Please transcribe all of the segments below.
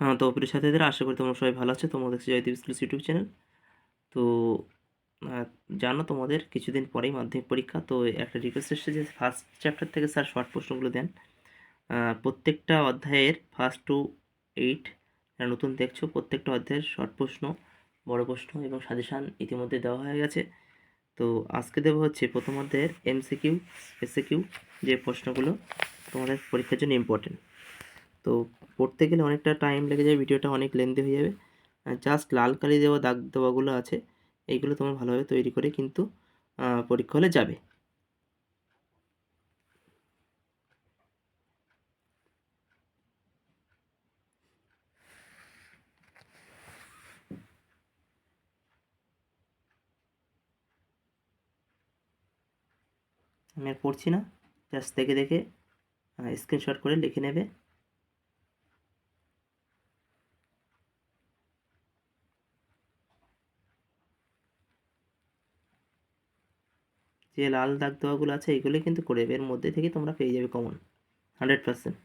হ্যাঁ তো প্রিয় সাথীদের আশা করি তোমরা সবাই ভালো আছো। তোমরা দেখছি জয়দীপ স্কুলস ইউটিউব চ্যানেল তো জানো তোমাদের কিছুদিন পরেই মাধ্যমিক পরীক্ষা, তো একটা রিকোয়েস্ট এসেছে যে ফার্স্ট চ্যাপ্টার থেকে স্যার শর্ট প্রশ্নগুলো দেন। প্রত্যেকটা অধ্যায়ের ফার্স্ট টু এইট নতুন দেখছ, প্রত্যেকটা অধ্যায়ের শর্ট প্রশ্ন, বড় প্রশ্ন এবং সাজেশান ইতিমধ্যে দেওয়া হয়ে গেছে। তো, আজকে দেবো হচ্ছে প্রথম অধ্যায়ের এমসিকিউ এসিকিউ যে প্রশ্নগুলো তোমাদের পরীক্ষার জন্য ইম্পর্টেন্ট তো পড়তে গেলে অনেকটা টাইম লেগে যাবে ভিডিওটা অনেক লেন্দি হয়ে যাবে। জাস্ট লাল কালি দেওয়া দাগ দেওয়াগুলো আছে, এইগুলো তোমার ভালোভাবে তৈরি করে কিন্তু পরীক্ষা হলে যাবে। আমি আর পড়ছি না জাস্ট দেখে দেখে স্ক্রিনশট করে লিখে নেবে। যে লাল দাগ দেওয়াগুলো আছে এইগুলো কিন্তু করে দেবে। এর মধ্যে থেকে তোমরা পেয়ে যাবে কমন হান্ড্রেড পার্সেন্ট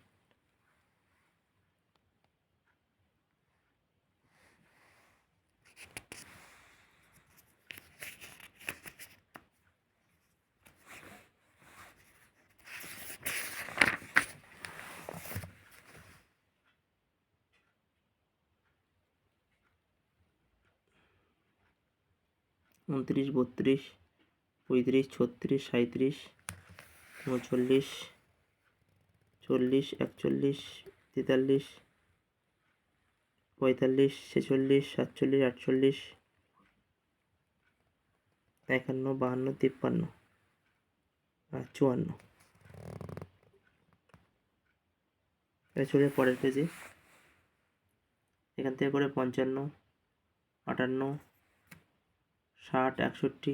উনত্রিশ, বত্রিশ। পঁয়ত্রিশ, ছত্রিশ সাঁত্রিশ উনচল্লিশ, চল্লিশ, একচল্লিশ, তেতাল্লিশ, পঁয়তাল্লিশ, ছেচল্লিশ, সাতচল্লিশ, আটচল্লিশ, একান্ন, বাহান্ন, তিপ্পান্ন, আর চুয়ান্ন। চলে পরের পেজে এখান থেকে করে পঞ্চান্ন, আটান্ন, ষাট, একষট্টি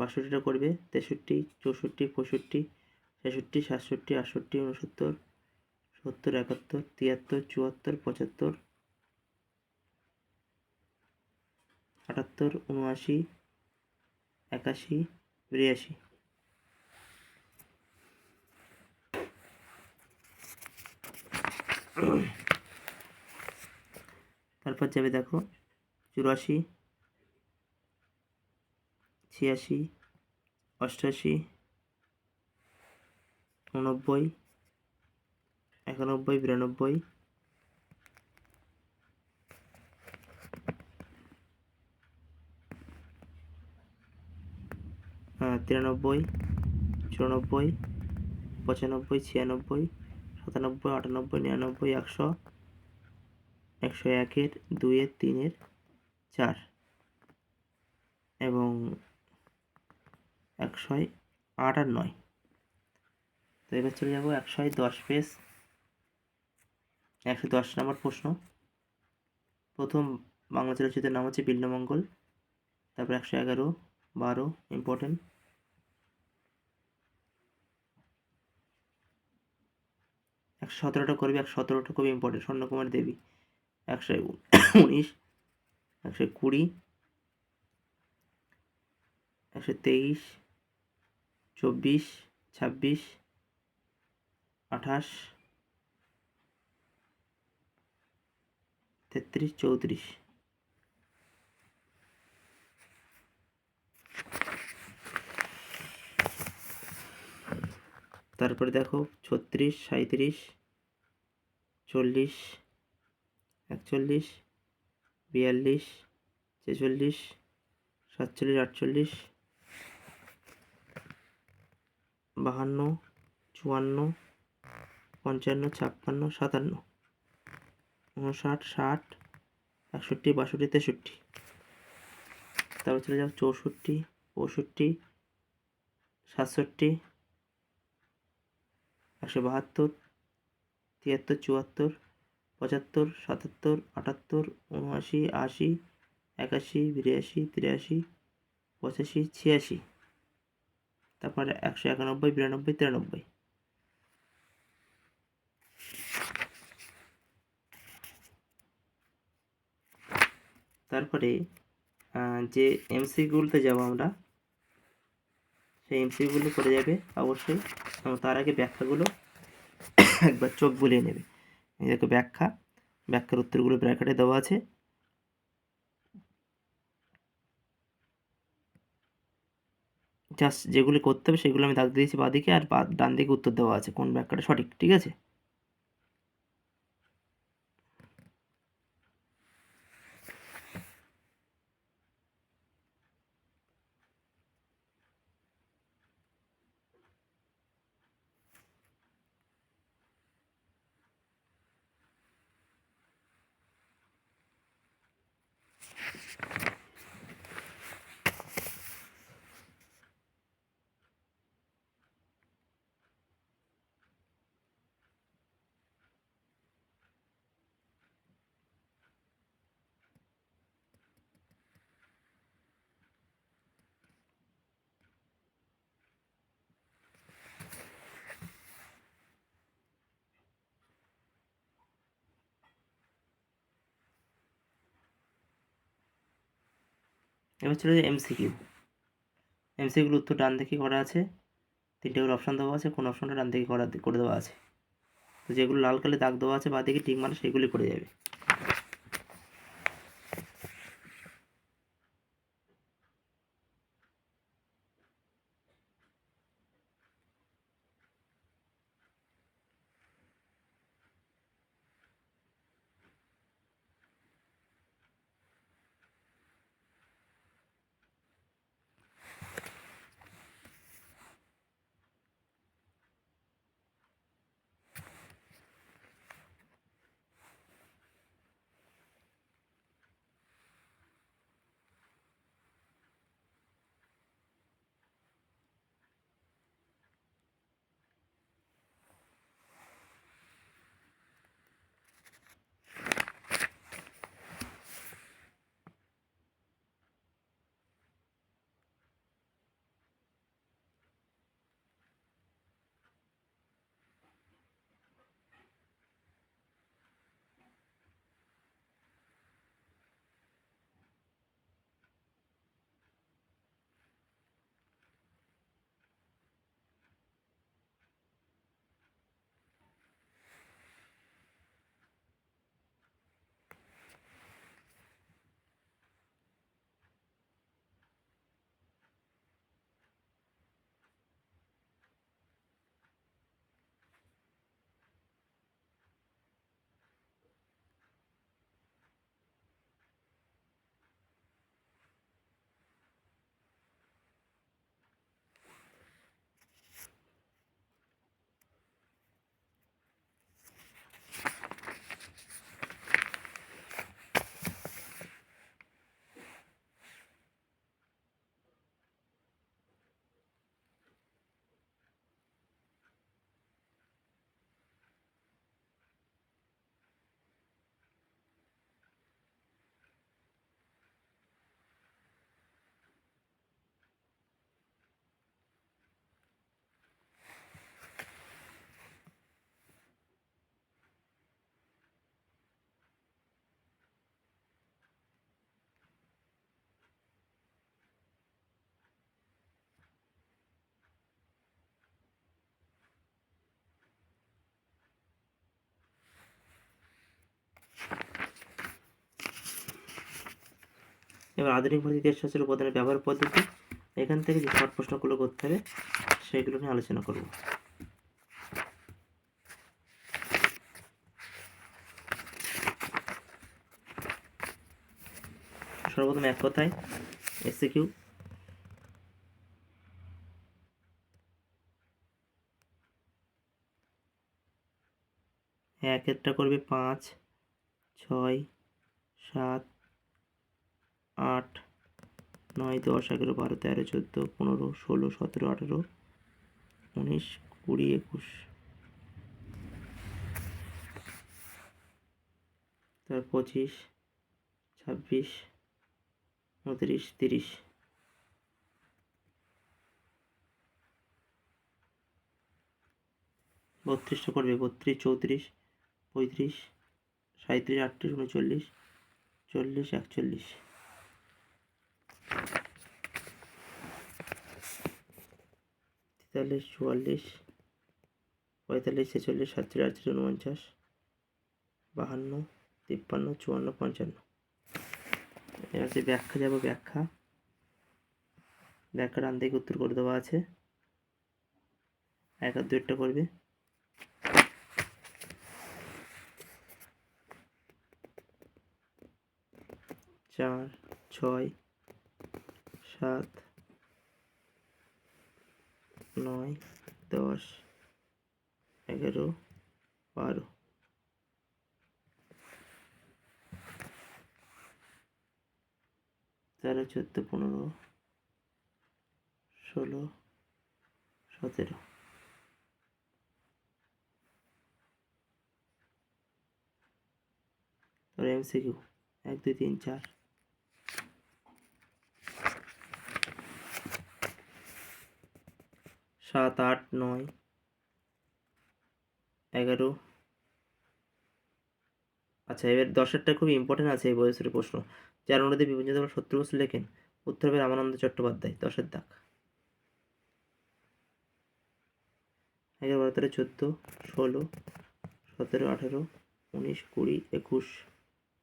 বাষট্টিটা করবে। তেষট্টি, চৌষট্টি, পঁয়ষট্টি, ছেষট্টি, সাতষট্টি, আটষট্টি উনসত্তর সত্তর, একাত্তর, তিয়াত্তর, চুয়াত্তর, পঁচাত্তর, আটাত্তর, উনআশি, একাশি, বিরাশি। তারপর যাবে দেখো, চুরাশি ছিয়াশি, অষ্টাশি, উনব্বই, একানব্বই, বিরানব্বই। তিরানব্বই, চুরানব্বই, পঁচানব্বই, ছিয়ানব্বই, সাতানব্বই, আটানব্বই, নিরানব্বই, একশো একশো একের দুইয়ের তিনের চার। এবং একশোয় আট আর নয়। তো এবার চলে যাব একশোয় দশ পেজ। একশো দশ নম্বর প্রশ্ন। প্রথম বাংলা চলচ্চিত্রের নাম হচ্ছে বিল্লমঙ্গল তারপর একশো এগারো, বারো ইম্পর্টেন্ট একশো সতেরোটা করবি, একশো সতেরোটা খুবই ইম্পর্টেন্ট স্বর্ণকুমার দেবী, একশো উনিশ, একশো কুড়ি, একশো তেইশ চব্বিশ, ছাব্বিশ, আঠাশ, তেত্রিশ, চৌত্রিশ। তারপরে দেখো ছত্রিশ সাঁত্রিশ চল্লিশ, একচল্লিশ, বিয়াল্লিশ, ছেচল্লিশ, সাতচল্লিশ, আটচল্লিশ বাহান্ন, চুয়ান্ন, পঞ্চান্ন, ছাপ্পান্ন, সাতান্ন, উনষাট, ষাট, একষট্টি, বাষট্টি, তেষট্টি। তারপর চলে যাও চৌষট্টি, পঁয়ষট্টি, সাতষট্টি, একশো বাহাত্তর, তিয়াত্তর, চুয়াত্তর, পঁচাত্তর, সাতাত্তর, আটাত্তর, উনআশি, আশি, একাশি, বিরাশি, তিরাশি, পঁচাশি, ছিয়াশি। তারপরে একশো একানব্বই, বিরানব্বই, তিরানব্বই। তারপরে যে এমসিগুলোতে যাব আমরা, সেই এমসিগুলো করে যাবে অবশ্যই তার আগে ব্যাখ্যাগুলো একবার চোখ বুলিয়ে নেবে। এই দেখো ব্যাখ্যা, ব্যাখ্যার উত্তরগুলো ব্র্যাকেটে দেওয়া আছে। জাস্ট যেগুলি করতে হবে সেগুলো আমি দাগ দিয়েছি বাদিকে আর ডান দিকে উত্তর দেওয়া আছে কোন ব্যাখ্যাটা সঠিক, ঠিক আছে? এবার ছিল যে এমসিকিউ। এমসিকিউর উত্তর ডান দিকে করা আছে। তিনটে করে অপশান দেওয়া আছে, কোন অপশানটা ডান দিকে করা করে দেওয়া আছে। তো যেগুলো লাল কালে দাগ দেওয়া আছে, বা দিকে ঠিক মানে সেগুলি করে যাবে। এবার আধুনিক ভারতীয় ইতিহাসশাস্ত্রের উপাদানের ব্যবহার পদ্ধতি, এখান থেকে যে শর্ট প্রশ্নগুলো করতে হবে, সেগুলো নিয়ে আলোচনা করব। সর্বপ্রথম এক কথায় এসে কিউ এক একটা করবে পাঁচ, ছয়, সাত নয়, দশ, এগারো, বারো, তেরো, চোদ্দ, পনেরো, ষোলো, সতেরো, আঠেরো, উনিশ, কুড়ি, একুশ। তার পঁচিশ, ছাব্বিশ, উনত্রিশ, তিরিশ। বত্রিশটা করবে বত্রিশ, চৌত্রিশ, পঁয়ত্রিশ সাঁত্রিশ আটত্রিশ, উনচল্লিশ, চল্লিশ, একচল্লিশ। তেতাল্লিশ, চুয়াল্লিশ, পঁয়তাল্লিশ, ছেচল্লিশ, সাতচল্লিশ, আটচল্লিশ উনপঞ্চাশ বাহান্ন, তিপ্পান্ন, চুয়ান্ন, পঞ্চান্ন। এবার যে ব্যাখ্যা যাব ব্যাখ্যা। ব্যাখ্যা ডান দিকে উত্তর করে দেওয়া আছে। এক আর দুইটা করবে। চার, ছয় সাত, নয়, দশ, এগারো, বারো। তেরো, চোদ্দ, পনেরো, ষোলো, সতেরো। এমসিকিউ এক, দুই, তিন, চার। সাত, আট, নয়, এগারো। আচ্ছা এবার দশেরটা খুব ইম্পর্টেন্ট আছে এই বয়সের প্রশ্ন। যার অনুরোধে যখন সত্তর বছর লেখেন, উত্তর হবে রামানন্দ চট্টোপাধ্যায়, দশের দাগ। এগারো, বারো, তেরো, চোদ্দ, ষোলো, সতেরো, আঠেরো, উনিশ, কুড়ি, একুশ,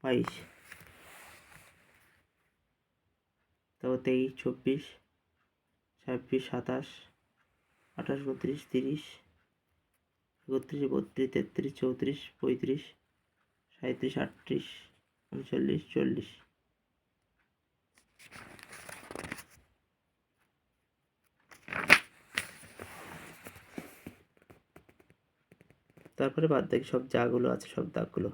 বাইশ। তারপর তেইশ, চব্বিশ, ছাব্বিশ, সাতাশ আঠাশ উনত্রিশ তিরিশ একত্রিশ বত্রিশ তেত্রিশ চৌত্রিশ পঁয়ত্রিশ সাঁত্রিশ আটত্রিশ, উনচল্লিশ চল্লিশ। তারপরে বাদ বাকি সব যাগুলো আছে সব দাগগুলো।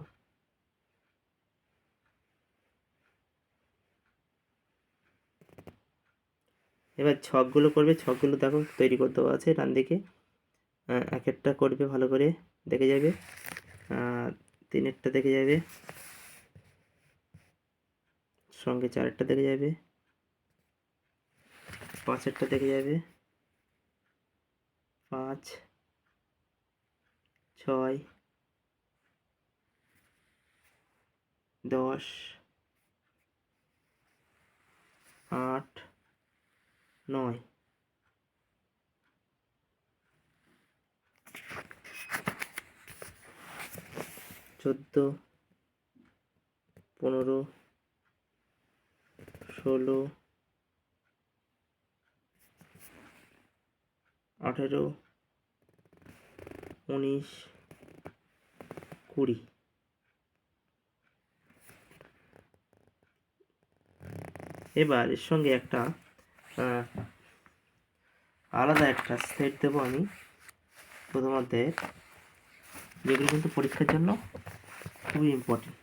এবার ছকগুলো করবে, ছকগুলো দেখো তৈরি করে দেওয়া আছে ডান দিকে। এক একটা করবে ভালো করে, দেখে যাবে। তিনেরটা দেখে যাবে। সঙ্গে চারেরটা দেখে যাবে। পাঁচেরটা দেখে যাবে। পাঁচ, ছয়, দশ, আট নয়। চোদ্দ পনেরো ষোলো আঠেরো উনিশ কুড়ি। এবার এর সঙ্গে একটা আলাদা একটা সেট দেবো আমি। প্রথমার্ধের যেগুলো কিন্তু পরীক্ষার জন্য খুবই ইম্পর্টেন্ট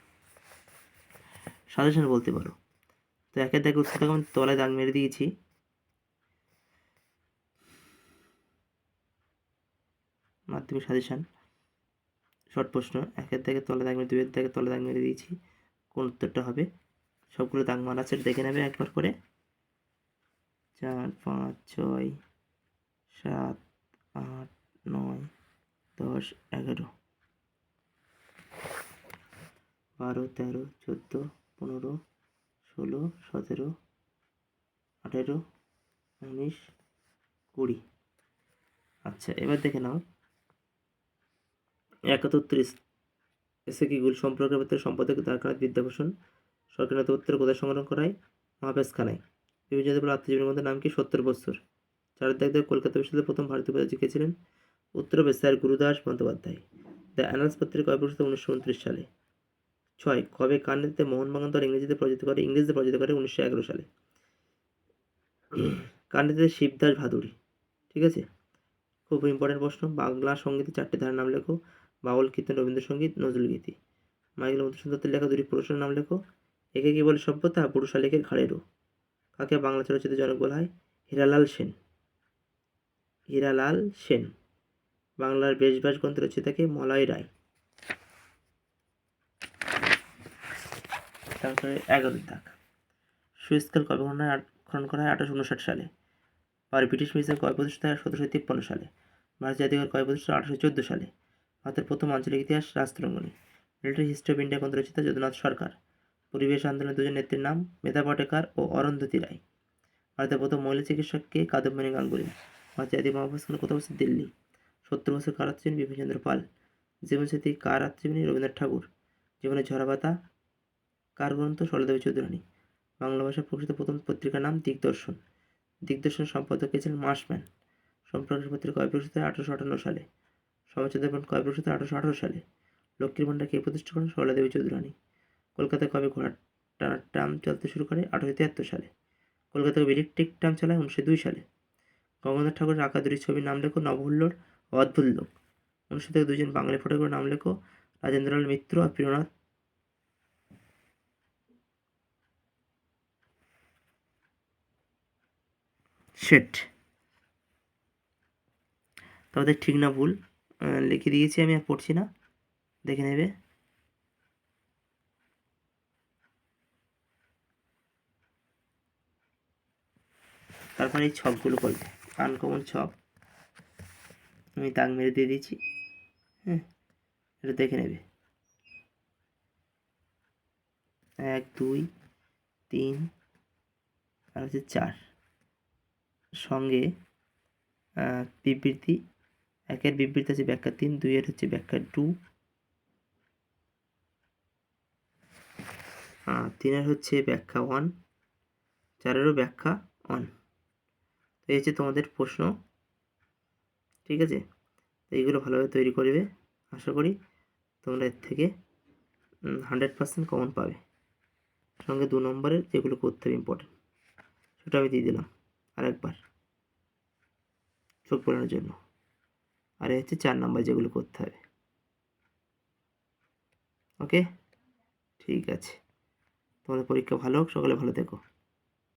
সাজেশন বলতে পারো। তো একের দেখে উৎসটাকে আমি তলায় দাগ মেরে দিয়েছি। মাধ্যমিক সাজেশন শর্ট প্রশ্ন, একের দাগে তলে দাগ মেরে দুয়ের দাগে তলে দাগ মেরে দিয়েছি। কোন উত্তরটা হবে? সবগুলো দাগ মারা আছে দেখে নেবে একবার করে। চার, পাঁচ, ছয়, সাত, আট, নয়, দশ, এগারো। বারো, তেরো, চোদ্দ, পনেরো, ষোলো, সতেরো, আঠেরো, উনিশ, কুড়ি। আচ্ছা এবার দেখে নাও। একাত্তর এসে কি গুল সম্পর্কের ভিতরে সম্পাদক দ্বারকানাথ বিদ্যাভূষণ সরকারি উত্তর কোথায় সংগ্রহ করায় মহাবেশখানায় বিভিন্ন জাতির আত্মজীবনের মধ্যে নাম কি? সত্তর বছর। চার দাগ দাগ কলকাতা বিশ্ববিদ্যালয়ে প্রথম ভারতীয় পদে জিতেছিলেন উত্তর sir Gurudas Bandyopadhyay. The Annals পত্রিকা প্রকাশিত? উনিশশো উনত্রিশ সালে। ছয়, কবে কার নেতৃত্বে মোহনবাগান দল ইংরেজিতে পরাজিত করে, ইংরেজিতে পরাজিত করে উনিশশো এগারো সালে? কার নেতৃত্বে শিবদাস ভাদুড়ি। ঠিক আছে? খুব ইম্পর্টেন্ট প্রশ্ন। বাংলা সঙ্গীতে চারটি ধারার নাম লেখো। বাউল কীর্তন রবীন্দ্রসঙ্গীত, নজরুল গীতি। মাইকেল মধুসূদন দত্তের লেখা দুটি পুরুষের নাম লেখো। একে কি বলে সভ্যতা? পুরুষ শালিকের ঘাড়েরও কাকে বাংলা চলচ্চিত্রের জনক বলা হয়? হীরালাল সেন। হীরালাল সেন, বাংলার বেশবাস গ্রন্থ রচিতাকে মলয় রায়। তারপরে এগারো দাগ সুইসকাল কবে খনন খনন করা হয় আঠারোশো উনষাট সালে। আর ব্রিটিশ মিউজিয়াম কয় প্রতিষ্ঠিত হয় সতেরোশো তিপ্পান্ন সালে। ভারত জাতীয় কয় প্রতিষ্ঠিত আঠারোশো চোদ্দ সালে। ভারতের প্রথম আঞ্চলিক ইতিহাস Rajatarangini military history of India গ্রন্থ রচিতা যদুনাথ সরকার। পরিবেশ আন্দোলনের দুজন নেত্রীর নাম মেধা পাটেকার ও অরন্ধতি রায়। ভারতের প্রথম মহিলা চিকিৎসককে কাদম্বিনী গাঙ্গুলি। ভারত জাতীয় মহাপুরস্কার কোথাও অবস্থিত দিল্লি। সত্তর বছর কারাত্মজীবী বিপিনচন্দ্র পাল। জীবনসাথী কার আত্মজীবনী রবীন্দ্রনাথ ঠাকুর। জীবনে ঝরাপাতা কার গ্রন্থ সরলদেবী চৌধুরানী। বাংলা ভাষার প্রকৃত প্রথম পত্রিকার নাম দিগদর্শন। দিগদর্শন সম্পাদক ছিলেন মাসম্যান। সম্প্রকাশ পত্রিকা কয় প্রকাশিত আঠারোশো আটান্ন সালে। সমাচার দর্পণ কয় প্রকাশিত আঠারোশো আঠারো সালে। লক্ষ্মীর ভাণ্ডার কে প্রতিষ্ঠা করেন সরলাদেবী চৌধুরানী। কলকাতায় কবে ঘোড়ার টানার ট্রাম চলতে শুরু করে? আঠারোশো তিয়াত্তর সালে। কলকাতায় ইলেকট্রিক ট্রাম চালায়? উনিশশো দুই সালে। গঙ্গাধর ঠাকুরের আঁকা দুটি ছবির নাম লেখো নবহুল্লোর অদ্ভুত লোক। উনিশশো থেকে দুজন বাঙালি ফটোগ্রাফার নাম লেখো রাজেন্দ্রলাল মিত্র আর প্রিয়নাথ। শেঠ তোমাদের ঠিক না ভুল লিখে দিয়েছি আমি আর পড়ছি না। দেখে নেবে। তারপরে এই ছকগুলো করবে। আনকমন ছক। আমি দাগ মেরে দিয়ে দিয়েছি। হ্যাঁ এটা দেখে নেবে। এক, দুই, তিন, আর হচ্ছে চার। সঙ্গে বিবৃতি। একের বিবৃতি আছে ব্যাখ্যা তিন, দুইয়ের হচ্ছে ব্যাখ্যা টু। তিনের হচ্ছে ব্যাখ্যা ওয়ান। চারেরও ব্যাখ্যা ওয়ান। তো এই হচ্ছে তোমাদের প্রশ্ন। ঠিক আছে? এইগুলো ভালোভাবে তৈরি করবে, আশা করি তোমরা এর থেকে হান্ড্রেড পার্সেন্ট কমন পাবে। সঙ্গে দু নম্বরের যেগুলো করতে হবে ইম্পর্টেন্ট সেটা আমি দিয়ে দিলাম আরেকবার চোখ পড়ানোর জন্য। আর এই হচ্ছে চার নাম্বার যেগুলো করতে হবে। ওকে ঠিক আছে। তোমাদের পরীক্ষা ভালো হোক, সকালে ভালো থেকো।